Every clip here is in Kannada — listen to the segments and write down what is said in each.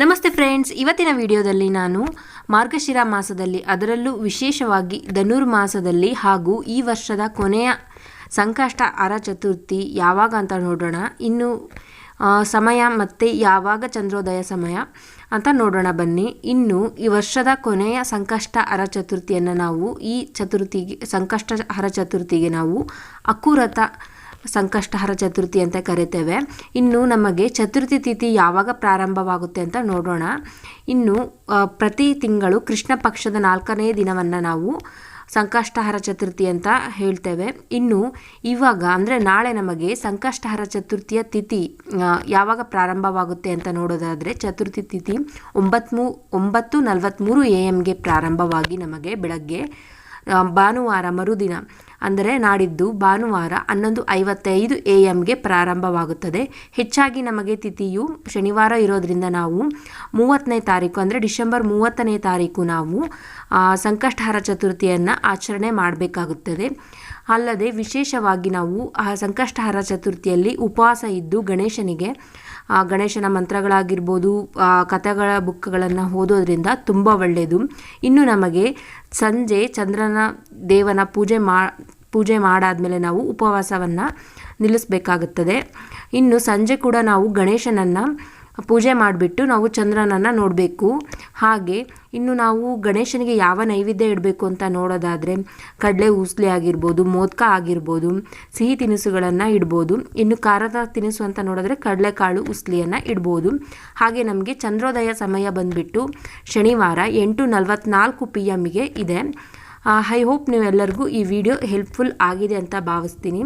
ನಮಸ್ತೆ ಫ್ರೆಂಡ್ಸ್, ಇವತ್ತಿನ ವಿಡಿಯೋದಲ್ಲಿ ನಾನು ಮಾರ್ಗಶಿರ ಮಾಸದಲ್ಲಿ, ಅದರಲ್ಲೂ ವಿಶೇಷವಾಗಿ ಧನುರ್ಮಾಸದಲ್ಲಿ ಹಾಗೂ ಈ ವರ್ಷದ ಕೊನೆಯ ಸಂಕಷ್ಟ ಅರ ಚತುರ್ಥಿ ಯಾವಾಗ ಅಂತ ನೋಡೋಣ. ಇನ್ನು ಸಮಯ ಮತ್ತು ಯಾವಾಗ ಚಂದ್ರೋದಯ ಸಮಯ ಅಂತ ನೋಡೋಣ ಬನ್ನಿ. ಇನ್ನು, ಈ ವರ್ಷದ ಕೊನೆಯ ಸಂಕಷ್ಟ ಅರ ಚತುರ್ಥಿಯನ್ನು ನಾವು ಈ ಚತುರ್ಥಿಗೆ, ಸಂಕಷ್ಟ ಹರ ಚತುರ್ಥಿಗೆ ನಾವು ಅಕುರತ ಸಂಕಷ್ಟಹರ ಚತುರ್ಥಿ ಅಂತ ಕರಿತೇವೆ. ಇನ್ನು ನಮಗೆ ಚತುರ್ಥಿ ತಿಥಿ ಯಾವಾಗ ಪ್ರಾರಂಭವಾಗುತ್ತೆ ಅಂತ ನೋಡೋಣ. ಇನ್ನು ಪ್ರತಿ ತಿಂಗಳು ಕೃಷ್ಣ ಪಕ್ಷದ ನಾಲ್ಕನೇ ದಿನವನ್ನು ನಾವು ಸಂಕಷ್ಟಹರ ಚತುರ್ಥಿ ಅಂತ ಹೇಳ್ತೇವೆ. ಇನ್ನು, ಇವಾಗ ಅಂದರೆ ನಾಳೆ ನಮಗೆ ಸಂಕಷ್ಟಹರ ಚತುರ್ಥಿಯ ತಿಥಿ ಯಾವಾಗ ಪ್ರಾರಂಭವಾಗುತ್ತೆ ಅಂತ ನೋಡೋದಾದರೆ ಚತುರ್ಥಿ ತಿಥಿ ಒಂಬತ್ಮೂ, ಒಂಬತ್ತು ನಲವತ್ತ್ಮೂರು ಎ ಎಮ್ಗೆ ಪ್ರಾರಂಭವಾಗಿ ನಮಗೆ ಬೆಳಗ್ಗೆ ಭಾನುವಾರ ಮರುದಿನ. ಅಂದರೆ ನಾಡಿದ್ದು ಭಾನುವಾರ ಹನ್ನೊಂದು ಐವತ್ತೈದು ಎ ಎಮ್ಗೆ ಪ್ರಾರಂಭವಾಗುತ್ತದೆ. ಹೆಚ್ಚಾಗಿ ನಮಗೆ ತಿಥಿಯು ಶನಿವಾರ ಇರೋದ್ರಿಂದ ನಾವು ಮೂವತ್ತನೇ ತಾರೀಕು ಅಂದರೆ ಡಿಸೆಂಬರ್ ಮೂವತ್ತನೇ ತಾರೀಕು ನಾವು ಸಂಕಷ್ಟಹಾರ ಚತುರ್ಥಿಯನ್ನು ಆಚರಣೆ ಮಾಡಬೇಕಾಗುತ್ತದೆ. ಅಲ್ಲದೆ ವಿಶೇಷವಾಗಿ ನಾವು ಆ ಸಂಕಷ್ಟಹಾರ ಚತುರ್ಥಿಯಲ್ಲಿ ಉಪವಾಸ ಇದ್ದು ಗಣೇಶನಿಗೆ ಗಣೇಶನ ಮಂತ್ರಗಳಾಗಿರ್ಬೋದು ಕಥೆಗಳ ಬುಕ್ಗಳನ್ನು ಓದೋದ್ರಿಂದ ತುಂಬ ಒಳ್ಳೆಯದು ಇನ್ನು ನಮಗೆ ಸಂಜೆ ಚಂದ್ರನ ದೇವನ ಪೂಜೆ ಮಾ, ಪೂಜೆ ಮಾಡಾದಮೇಲೆ ನಾವು ಉಪವಾಸವನ್ನು ನಿಲ್ಲಿಸಬೇಕಾಗುತ್ತದೆ. ಇನ್ನು ಸಂಜೆ ಕೂಡ ನಾವು ಗಣೇಶನನ್ನು ಪೂಜೆ ಮಾಡಿಬಿಟ್ಟು ನಾವು ಚಂದ್ರನನ್ನು ನೋಡಬೇಕು. ಹಾಗೆ ಇನ್ನು ನಾವು ಗಣೇಶನಿಗೆ ಯಾವ ನೈವೇದ್ಯ ಇಡಬೇಕು ಅಂತ ನೋಡೋದಾದರೆ ಕಡಲೆ ಉಸ್ಲಿ ಆಗಿರ್ಬೋದು, ಮೋದಕ ಆಗಿರ್ಬೋದು, ಸಿಹಿ ತಿನಿಸುಗಳನ್ನು ಇಡ್ಬೋದು. ಇನ್ನು ಖಾರದ ತಿನಿಸು ಅಂತ ನೋಡಿದ್ರೆ ಕಡಲೆಕಾಳು ಉಸ್ಲಿಯನ್ನು ಇಡ್ಬೋದು. ಹಾಗೆ ನಮಗೆ ಚಂದ್ರೋದಯ ಸಮಯ ಬಂದುಬಿಟ್ಟು ಶನಿವಾರ ಎಂಟು ನಲವತ್ನಾಲ್ಕು ಪಿ ಎಮ್ಗೆ ಇದೆ. ಐ ಹೋಪ್ ನೀವೆಲ್ಲರಿಗೂ ಈ ವಿಡಿಯೋ ಹೆಲ್ಪ್ಫುಲ್ ಆಗಿದೆ ಅಂತ ಭಾವಿಸ್ತೀನಿ.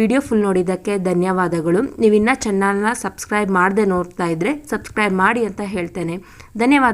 ವಿಡಿಯೋ ಫುಲ್ ನೋಡಿದ್ದಕ್ಕೆ ಧನ್ಯವಾದಗಳು. ನೀವಿನ್ನೂ ಚಾನಲ್ನ ಸಬ್ಸ್ಕ್ರೈಬ್ ಮಾಡದೆ ನೋಡ್ತಾ ಇದ್ದರೆ ಸಬ್ಸ್ಕ್ರೈಬ್ ಮಾಡಿ ಅಂತ ಹೇಳ್ತೇನೆ. ಧನ್ಯವಾದ